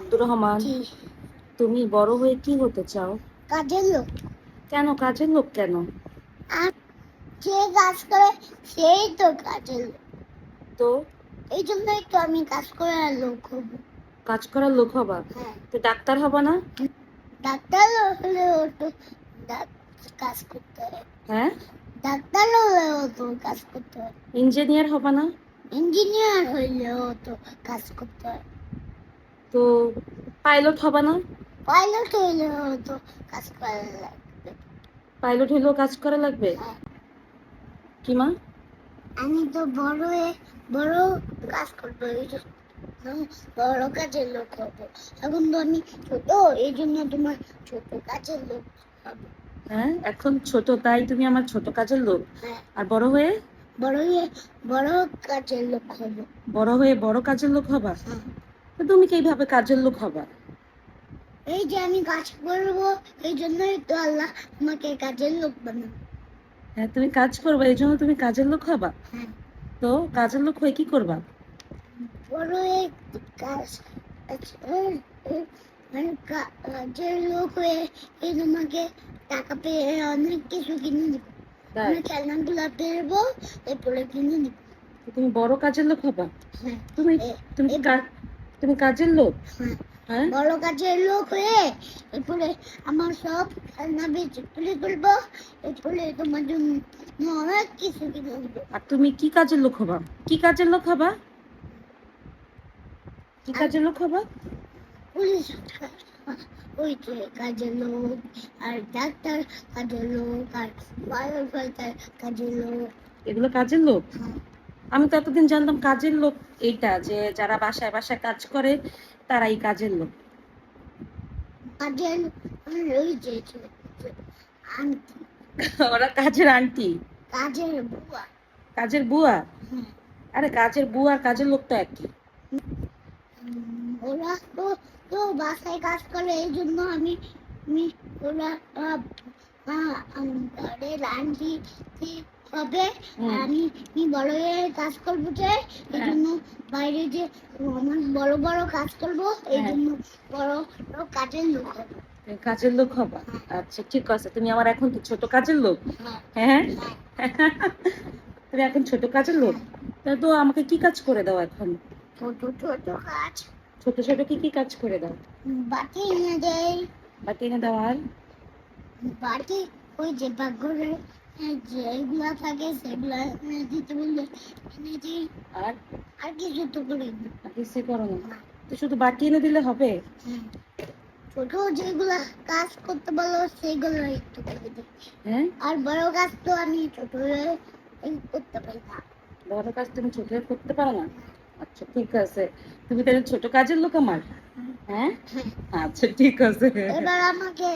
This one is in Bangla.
আব্দুর রহমান তুমি বড় হয়ে কি হতে চাও? কাজের লোক। কেন? কাজের লোক কেন? যে কাজ করে সেই তো কাজের লোক। তো? এই জন্যই তো আমি কাজ করে আর লোক হব। কাজ করার লোক হবা? হ্যাঁ। তো ডাক্তার হবা না? ডাক্তার হলেও তো কাজ করতে হয় হ্যাঁ? ডাক্তার হলেও তো কাজ করতে হয় ইঞ্জিনিয়ার হবা না? ইঞ্জিনিয়ার হইলেও তো কাজ করতে হয় তো পাইলট হবা না? পাইলট হইলেও তো কাজ করা লাগবে। পাইলট হইলেও কাজ করা লাগবে? হ্যাঁ। কি মা? আমি তো বড় হয়ে বড় কাজ করব বড় কাজের লোক হব। এখন তো আমি ছোট এই জন্য তোমার ছোট কাজের লোক হব। হ্যাঁ এখন ছোট তাই তুমি আমার ছোট কাজের লোক। হ্যাঁ। আর বড় হয়ে? বড় হয়ে বড় কাজের লোক হব। বড় হয়ে বড় কাজের লোক হবা? হ্যাঁ। তো তুমি কীভাবে কাজের লোক হবা? এই যে আমি কাজ করব এই জন্যই তো আল্লাহ আমাকে কাজের লোক বানাবে হ্যাঁ তুমি কাজ করবা এই জন্য তুমি কাজের লোক হবা? হ্যাঁ। তো কাজের লোক হয়ে কি করবা? বড় হয়ে কাজ মানে কাজের লোক হয়ে এই তোমাকে টাকা পেয়ে অনেক কিছু কিনে দিব। আমি খেলনাগুলো পেরবো এরপরে কিনে দিব। তুমি বড় কাজের লোক হবা? হ্যাঁ। তুমি তুমি তুমি কাজের লোক? হ্যাঁ? বড় কাজের লোক হয়ে এরপরে আমার সব খেলনা বেচে তুলে তুলবো। এরপরে তোমার জন্য অনেক কিছু কিনে দিব। আর তুমি কি কাজের লোক হবা? কি কাজের লোক হবা? কি কাজের লোক হবা? পুলিশ ওই যে কাজের লোক আর ডাক্তার কাজের লোক আর ফায়ার ফাইটার কাজের লোক। এগুলো কাজের লোক? হ্যাঁ, আমি তো এতদিন জানতাম কাজের লোক এইটা যে যারা বাসায় বাসায় কাজ করে তারাই কাজের লোক। ওরা কাজের আন্টি? কাজের বুয়া। কাজের বুয়া? আরে কাজের বুয়া আর কাজের লোক তো একই। ওরা তো তো বাসায় কাজ করে এই জন্য আমি আমি ওরা আন্টি হবে। আমি আমি বড় হয়ে কাজ করব এই হ্যাঁ। জন্য বাইরে যে আমার বড় বড় কাজ করব এই হ্যাঁ। জন্য বড় বড় কাজের লোক হবে। কাজের লোক হবা? আচ্ছা ঠিক আছে। তুমি আমার এখন কি ছোট কাজের লোক। হ্যাঁ। হ্যাঁ? হ্যাঁ। তুমি এখন ছোট কাজের লোক? তা তো আমাকে কি কাজ করে দাও এখন? ছোট ছোট কাজ। ছোট ছোট কি কি কাজ করে দাও? বাটি এনে দেয় বাটি এনে দাও আর বাটি ওই যে পাকঘরে যেগুলা থাকে সেগুলা দিতে বললে এনে দিই আর আর কিছু তো করি করো না তো শুধু বাটি এনে দিলে হবে। ছোট যেগুলা কাজ করতে বলো সেগুলো একটু করে দিই হ্যাঁ? আর বড় কাজ তো আমি ছোট করতে পারি না বড় কাজ তুমি ছোট করতে পারো না? আচ্ছা ঠিক আছে। তুমি তাহলে ছোট কাজের লোক আমার? হ্যাঁ? হ্যাঁ। আচ্ছা ঠিক আছে। এবার আমাকে